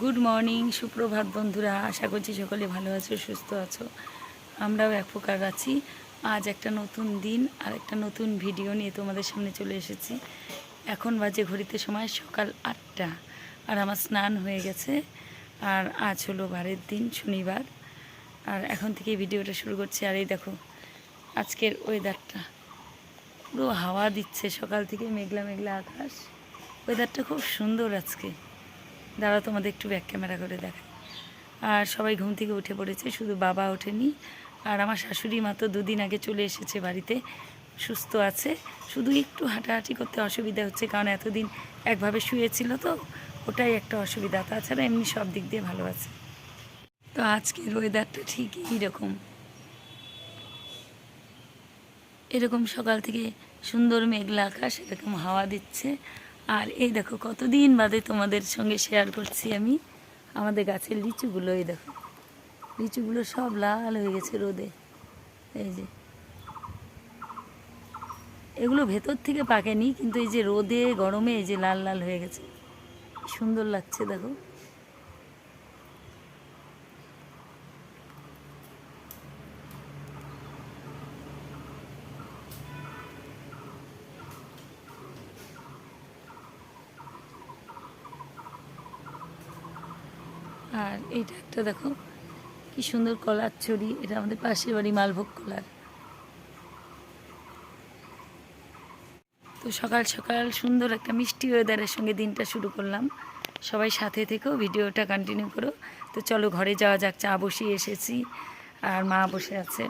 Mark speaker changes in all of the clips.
Speaker 1: Good morning সুপ্রভাত বন্ধুরা। আশা করছি সকলে ভালো আছো, সুস্থ আছো। আমরাও এক প্রকার আছি। আজ একটা নতুন দিন, আর একটা নতুন ভিডিও নিয়ে তোমাদের সামনে চলে এসেছি। এখন বাজে ঘড়িতে সময় সকাল আটটা, আর আমার স্নান হয়ে গেছে, আর আজ হলো বারের দিন, শনিবার। আর এখন থেকে ভিডিওটা শুরু করছি, আর এই দেখো, আজকের ওয়েদারটা পুরো হাওয়া দিচ্ছে সকাল থেকে, মেঘলা মেঘলা আকাশ। ওয়েদারটা খুব সুন্দর আজকে। দাঁড়া তোমাদের একটু ব্যাক ক্যামেরা করে দেখাই। আর সবাই ঘুম থেকে উঠে পড়েছে, শুধু বাবা ওঠেনি। আর আমার শাশুড়ি মা তো দুদিন আগে চলে এসেছে বাড়িতে, সুস্থ আছে। শুধু একটু হাঁটাহাঁটি করতে অসুবিধা হচ্ছে, কারণ এতদিন একভাবে শুয়েছিল তো, ওটাই একটা অসুবিধা। তাছাড়া এমনি সব দিক দিয়ে ভালো আছে। তো আজকের ওয়েদারটা ঠিক এইরকম এরকম সকাল থেকে সুন্দর মেঘলা আকাশ, এরকম হাওয়া দিচ্ছে। আর এই দেখো, কতদিন বাদে তোমাদের সঙ্গে শেয়ার করছি আমি। আমাদের গাছের লিচুগুলো, এই দেখো। লিচুগুলো সব লাল হয়ে গেছে রোদে। এই যে। এগুলো ভেতর থেকে পাকেনি, কিন্তু এই যে রোদে, গরমে এই যে লাল লাল হয়ে গেছে। সুন্দর লাগছে, দেখো। এইটা একটা দেখো, কি সুন্দর কলার ছড়ি, এটা আমাদের পাশের বাড়ি মালভোগ কলার। তো সকাল সকাল সুন্দর একটা মিষ্টি ওয়েদারের সঙ্গে দিনটা শুরু করলাম। সবাই সাথে থেকেও ভিডিওটা কন্টিনিউ করো। তো চলো ঘরে যাওয়া যাক, চা বসিয়ে এসেছি, আর মা বসে আছে।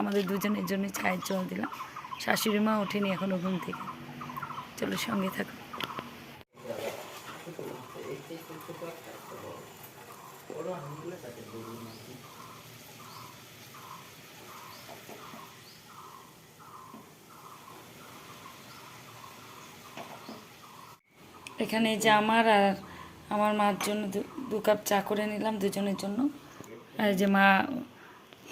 Speaker 1: আমাদের দুজনের জন্য চায়ের জল দিলাম। শাশুড়ি মা ওঠেনি এখনও ঘুম থেকে। চলো সঙ্গে থাকো। এখানে যে আমার আর আমার মার জন্য দু- কাপ চা করে নিলাম দুজনের জন্য। আর এই যে মা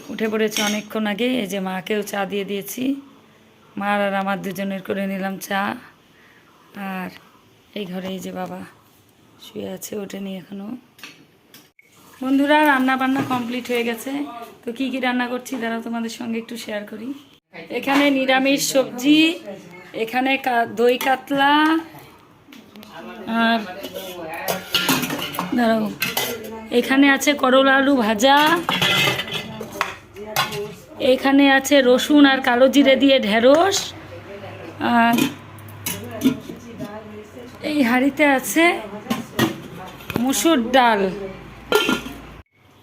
Speaker 1: উঠে পড়েছে অনেকক্ষণ আগে, এই যে মাকেও চা দিয়ে দিয়েছি। মার আর আমার দুজনের করে নিলাম চা। আর এই ঘরে এই যে বাবা শুয়ে আছে, ওঠেনি এখনও বন্ধুরা রান্না বান্না কমপ্লিট হয়ে গেছে। তো কি কি রান্না করছি দাঁড়াও তোমাদের সঙ্গে একটু শেয়ার করি। এখানে নিরামিষ সবজি, এখানে দই কাতলা, আর দাঁড়াও। এখানে আছে করলা আলু ভাজা, এখানে আছে রসুন আর কালো জিরে দিয়ে ঢেঁড়স, আর এই হাঁড়িতে আছে মুসুর ডাল।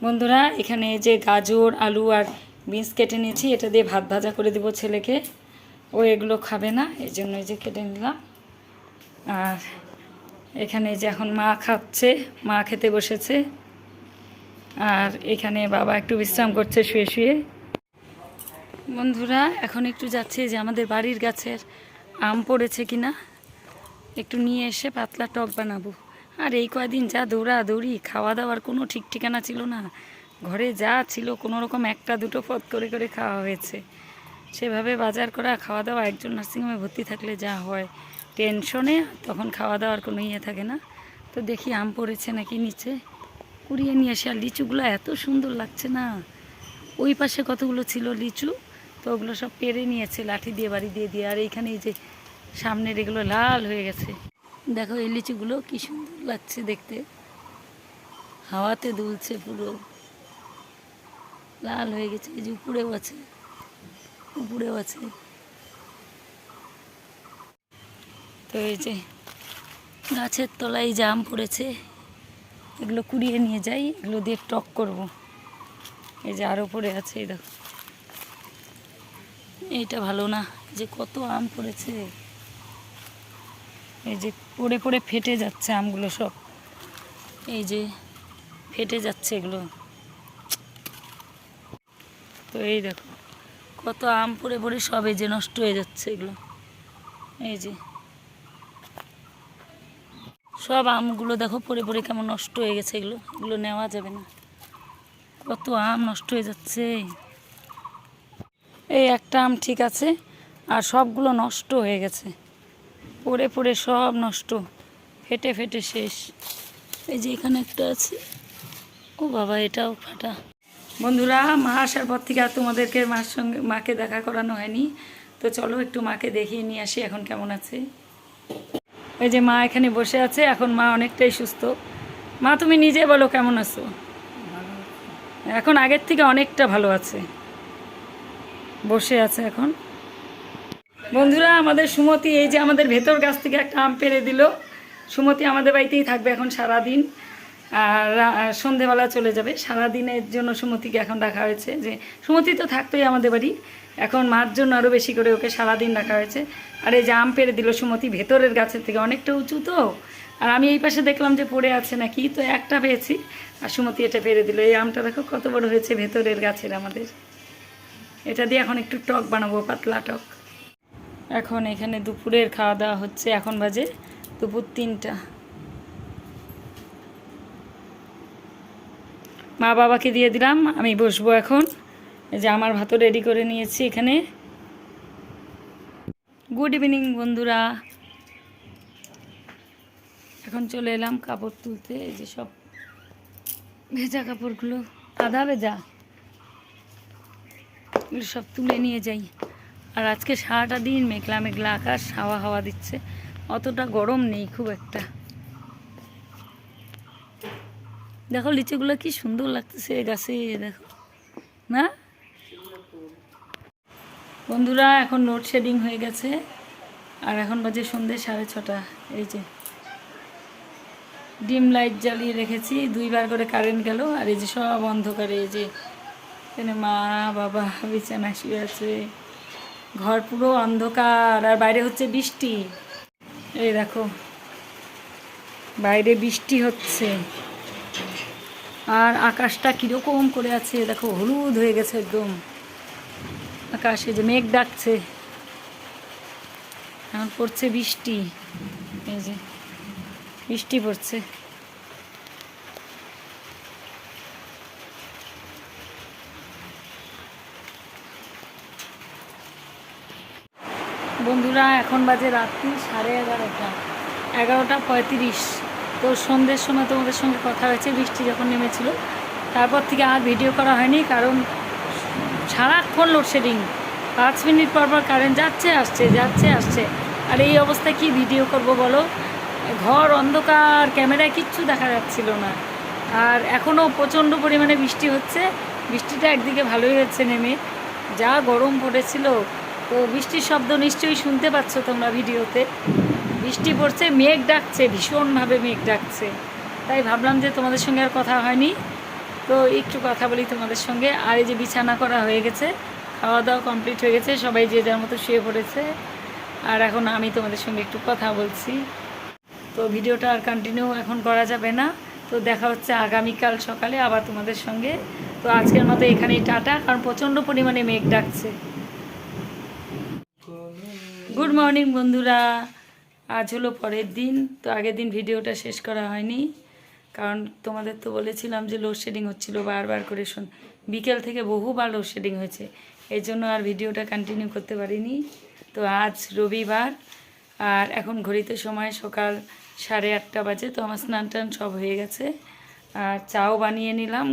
Speaker 1: বন্ধুরা, এখানে যে গাজর, আলু আর বিনস কেটে নিয়েছি, এটা দিয়ে ভাত ভাজা করে দেবো ছেলেকে। ও এগুলো খাবে না, এই জন্য যে কেটে নিলাম। আর এখানে যে এখন মা খাচ্ছে, মা খেতে বসেছে। আর এখানে বাবা একটু বিশ্রাম করছে শুয়ে শুয়ে। বন্ধুরা, এখন একটু যাচ্ছে যে আমাদের বাড়ির গাছের আম পড়েছে কিনা। একটু নিয়ে এসে পাতলা টক বানাবো। আর এই কয়দিন যা দৌড়া দৌড়ি খাওয়া দাওয়ার কোনো ঠিক ঠিকানা ছিল না। ঘরে যা ছিল কোনো রকম একটা দুটো পথ করে করে খাওয়া হয়েছে। সেভাবে বাজার করা খাওয়া দাওয়া একজন নার্সিংহোমে ভর্তি থাকলে যা হয়। টেনশনে তখন খাওয়া দাওয়ার কোনো ইয়ে থাকে না। তো দেখি আম পড়েছে নাকি নিচে। কুড়িয়ে নিয়ে আসে আর লিচুগুলো এত সুন্দর লাগছে না। ওই পাশে কতগুলো ছিল লিচু? তো ওগুলো সব পেরে নিয়েছে, লাঠি দিয়ে, বাড়ি দিয়ে দিয়ে। আর এইখানে এই যে সামনের এগুলো লাল হয়ে গেছে। দেখো এই লিচুগুলো কি সুন্দর লাগছে দেখতে। হাওয়াতে দুলছে পুরো। লাল হয়ে গেছে, এই যে উপরেও আছে উপরেও আছে। তো এই যে গাছের তলায় জাম পড়েছে এগুলো কুড়িয়ে নিয়ে যাই, এগুলো দিয়ে টক করব। এই যে আরও পড়ে আছে, এই দেখো। এইটা ভালো না যে কত আম পড়েছে। এই যে পড়ে পড়ে ফেটে যাচ্ছে আমগুলো সব। এই যে ফেটে যাচ্ছে এগুলো। তো এই দেখো, কত আম পড়ে পড়ে সব এই যে নষ্ট হয়ে যাচ্ছে এগুলো। এই যে সব আমগুলো দেখো পড়ে পড়ে কেমন নষ্ট হয়ে গেছে এগুলো। এগুলো নেওয়া যাবে না। কত আম নষ্ট হয়ে যাচ্ছে। এই একটা আম ঠিক আছে, আর সবগুলো নষ্ট হয়ে গেছে। পড়ে পড়ে সব নষ্ট। ফেটে ফেটে শেষ। এই যে এখানে একটা আছে। ও বাবা এটাও ফাটা। বন্ধুরা মা আসার পর থেকে আর তোমাদেরকে মার সঙ্গে মাকে দেখা করানো হয়নি। তো চলো একটু মাকে দেখিয়ে নিয়ে আসি এখন কেমন আছে। এই যে মা এখানে বসে আছে। এখন মা অনেকটাই সুস্থ। মা তুমি নিজে বলো কেমন আছো? এখন আগের থেকে অনেকটা ভালো আছে। বসে আছে এখন। বন্ধুরা, আমাদের সুমতি এই যে আমাদের ভেতর গাছ থেকে একটা আম পেরে দিল। সুমতি আমাদের বাড়িতেই থাকবে এখন সারা দিন আর সন্ধেবেলা চলে যাবে। সারা দিনের জন্য সুমতিকে এখন রাখা হয়েছে যে, সুমতি তো থাকতোই আমাদের বাড়ি। এখন মার জন্য আরও বেশি করে ওকে সারা দিন রাখা হয়েছে। আর এই যে আম পেরে দিল সুমতি ভেতরের গাছের থেকে, অনেকটা উঁচু তো। আর আমি এই পাশে দেখলাম যে পড়ে আছে নাকি, তো একটা পেয়েছি। আর সুমতি এটা পেরে দিল। এই আমটা দেখো কত বড় হয়েছে ভেতরের গাছের আমাদের। এটা দিয়ে এখন একটু টক বানাবো, পাতলা টক। এখন এখানে দুপুরের খাওয়া দাওয়া হচ্ছে, এখন বাজে দুপুর তিনটা। মা বাবাকে দিয়ে দিলাম, আমি বসবো এখন। যে আমার ভাতও রেডি করে নিয়েছি এখানে। গুড ইভিনিং বন্ধুরা। এখন চলে এলাম কাপড় তুলতে, এই যে সব ভেজা কাপড়গুলো, আধা ভেজা সব তুলে নিয়ে যাই। আর আজকে সারাটা দিন মেঘলা মেঘলা আকাশ, হাওয়া হাওয়া দিচ্ছে। অতটা গরম নেই খুব একটা। দেখো লিচুগুলো কি সুন্দর লাগতেছে গাছে দেখো। না? বন্ধুরা, এখন লোডশেডিং হয়ে গেছে। আর এখন বাজে সন্ধ্যে সাড়ে ছটা। এই যে ডিম লাইট জ্বালিয়ে রেখেছি, দুইবার করে কারেন্ট গেল। আর এই যে সব অন্ধকারে, এই যে এখানে মা, বাবা, বিছানায় শুয়ে আছে। ঘর পুরো অন্ধকার, আর বাইরে হচ্ছে বৃষ্টি। এই দেখো, বাইরে বৃষ্টি হচ্ছে। আর আকাশটা কীরকম করে আছে, দেখো, হলুদ হয়ে গেছে একদম। আকাশে যে মেঘ ডাকছে, এখন পড়ছে বৃষ্টি। এই যে, বৃষ্টি পড়ছে। বন্ধুরা, এখন বাজে রাত্রি সাড়ে এগারোটা। এগারোটা পঁয়ত্রিশ। তো সন্ধ্যের সময় তোমাদের সঙ্গে কথা হয়েছে, বৃষ্টি যখন নেমেছিল। তারপর থেকে আর ভিডিও করা হয়নি, কারণ সারাক্ষণ লোডশেডিং পাঁচ মিনিট পর পর কারেন্ট যাচ্ছে, আসছে যাচ্ছে, আসছে। আর এই অবস্থায় কি ভিডিও করব বলো? ঘর অন্ধকার ক্যামেরায় কিচ্ছু দেখা যাচ্ছিল না। আর এখনও প্রচণ্ড পরিমাণে বৃষ্টি হচ্ছে। বৃষ্টিটা একদিকে ভালোই হচ্ছে নেমে। যা গরম পড়েছিল তো বৃষ্টির শব্দ নিশ্চয়ই শুনতে পাচ্ছ তোমরা ভিডিওতে। বৃষ্টি পড়ছে, মেঘ ডাকছে, ভীষণভাবে মেঘ ডাকছে। তাই ভাবলাম যে তোমাদের সঙ্গে আর কথা হয়নি। তো একটু কথা বলি তোমাদের সঙ্গে। আর এই যে বিছানা করা হয়ে গেছে খাওয়া দাওয়া কমপ্লিট হয়ে গেছে, সবাই যে যার মতো শুয়ে পড়েছে। আর এখন আমি তোমাদের সঙ্গে একটু কথা বলছি। তো ভিডিওটা আর কন্টিনিউ এখন করা যাবে না। তো দেখা হচ্ছে আগামীকাল সকালে আবার তোমাদের সঙ্গে। তো আজকের মতো এখানেই টাটা, কারণ প্রচণ্ড পরিমাণে মেঘ ডাকছে। গুড মর্নিং বন্ধুরা। আজ হলো পরের দিন, তো আগের দিন ভিডিওটা শেষ করা হয়নি। কারণ তোমাদের তো বলেছিলাম যে লোডশেডিং হচ্ছিল, বারবার করে শোন বিকেল থেকে বহুবার লোডশেডিং হয়েছে। এই জন্য আর ভিডিওটা কন্টিনিউ করতে পারিনি। তো আজ রবিবার, আর এখন ঘড়িতে সময় সকাল সাড়ে আটটা বাজে, তো আমার স্নান টান সব হয়ে গেছে। আর চাও বানিয়ে নিলাম,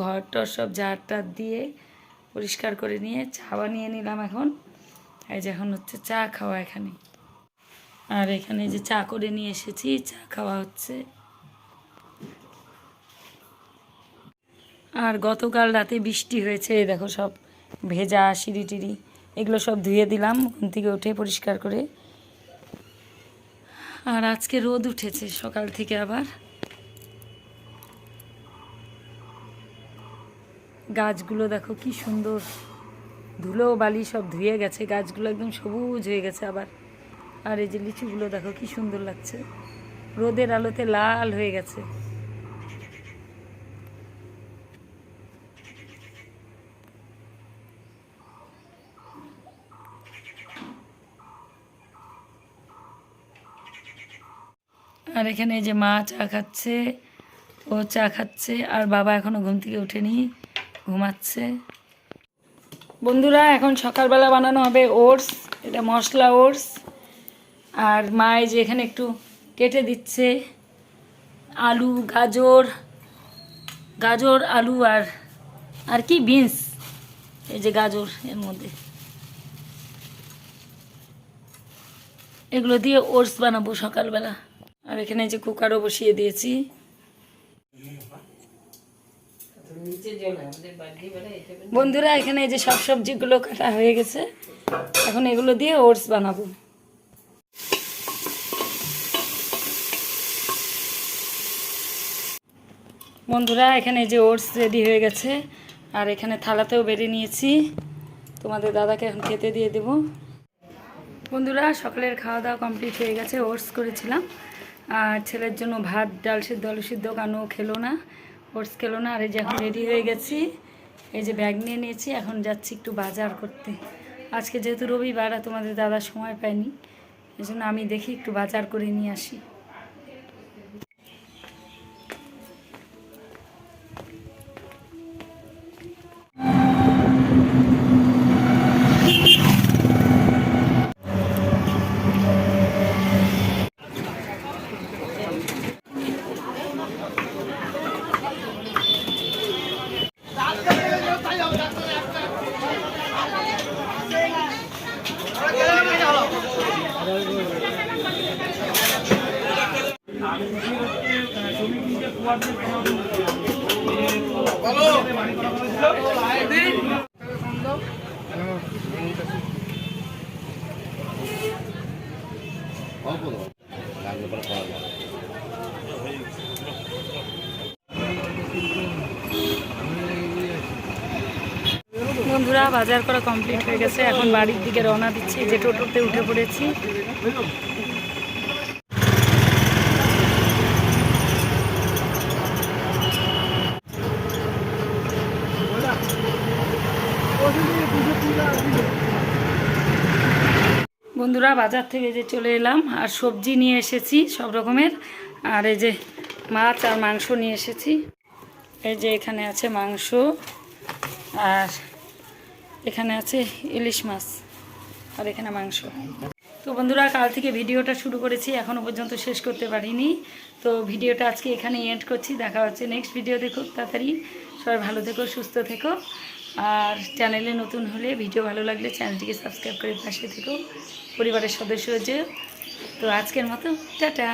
Speaker 1: ঘর টর সব ঝাড় টার দিয়ে পরিষ্কার করে নিয়ে চা বানিয়ে নিলাম এখন। এই যে এখন হচ্ছে চা খাওয়া এখানে। আর এখানে যে চা করে নিয়ে এসেছি, চা খাওয়া হচ্ছে। আর গতকাল রাতে বৃষ্টি হয়েছে দেখো সব ভেজা সিঁড়ি টিড়ি, এগুলো সব ধুয়ে দিলাম ঘুম থেকে উঠে পরিষ্কার করে। আর আজকে রোদ উঠেছে সকাল থেকে আবার। গাছগুলো দেখো কি সুন্দর। ধুলো, বালি সব ধুয়ে গেছে, গাছগুলো একদম সবুজ হয়ে গেছে আবার। আর এই যে লিচুগুলো দেখো কি সুন্দর লাগছে। রোদের আলোতে লাল হয়ে গেছে। আর এখানে যে মা চা খাচ্ছে, ও চা খাচ্ছে, আর বাবা এখনও ঘুম থেকে ওঠেনি ঘুমাচ্ছে। বন্ধুরা, এখন সকালবেলা বানানো হবে ওটস, এটা মশলা ওটস। আর মা এই যে এখানে একটু কেটে দিচ্ছে আলু, গাজর গাজর, আলু আর আর কি, বিনস। এই যে গাজর এর মধ্যে। এগুলো দিয়ে ওটস বানাবো সকালবেলা। আর এখানে যে কুকারও বসিয়ে দিয়েছি। বন্ধুরা, এখানে এই যে সব সবজিগুলো কাটা হয়ে গেছে। এখন এগুলো দিয়ে ওটস বানাবো। বন্ধুরা, এখানে এই যে ওটস রেডি হয়ে গেছে। আর এখানে থালাতেও বেড়ে নিয়েছি। তোমাদের দাদাকে এখন খেতে দিয়ে দেব। বন্ধুরা, সকালের খাওয়া দাওয়া কমপ্লিট হয়ে গেছে, ওটস করেছিলাম। আর ছেলের জন্য ভাত, ডাল সিদ্ধ, আলু সিদ্ধ কানো খেলো না। ওটস খেলো না, আর এই যে এখন রেডি হয়ে গেছি। এই যে ব্যাগ নিয়ে নিয়েছি, এখন যাচ্ছি একটু বাজার করতে। আজকে যেহেতু রবিবার তোমাদের দাদা সময় পায়নি, এই জন্য আমি দেখি একটু বাজার করে নিয়ে আসি। বন্ধুরা, বাজার করা কমপ্লিট হয়ে গেছে। এখন বাড়ির দিকে রওনা দিচ্ছি যে টোটোতে উঠে পড়েছি। বন্ধুরা বাজার থেকে যে চলে এলাম আর সবজি নিয়ে এসেছি সব রকমের। আর এই যে মাছ আর মাংস নিয়ে এসেছি। এই যে এখানে আছে মাংস আর এখানে আছে ইলিশ মাছ আর এখানে মাংস। তো বন্ধুরা, কাল থেকে ভিডিওটা শুরু করেছি এখনও পর্যন্ত শেষ করতে পারিনি। তো ভিডিওটা আজকে এখানে এন্ড করছি। দেখা হচ্ছে নেক্সট ভিডিও দেখো তাড়াতাড়ি। সবাই ভালো থেকো, সুস্থ থেকো। আর চ্যানেলে নতুন হলে ভিডিও ভালো লাগলে চ্যানেলটিকে সাবস্ক্রাইব করে পাশে থেকেও পরিবারের সদস্য যে তো আজকের মতো, টাটা।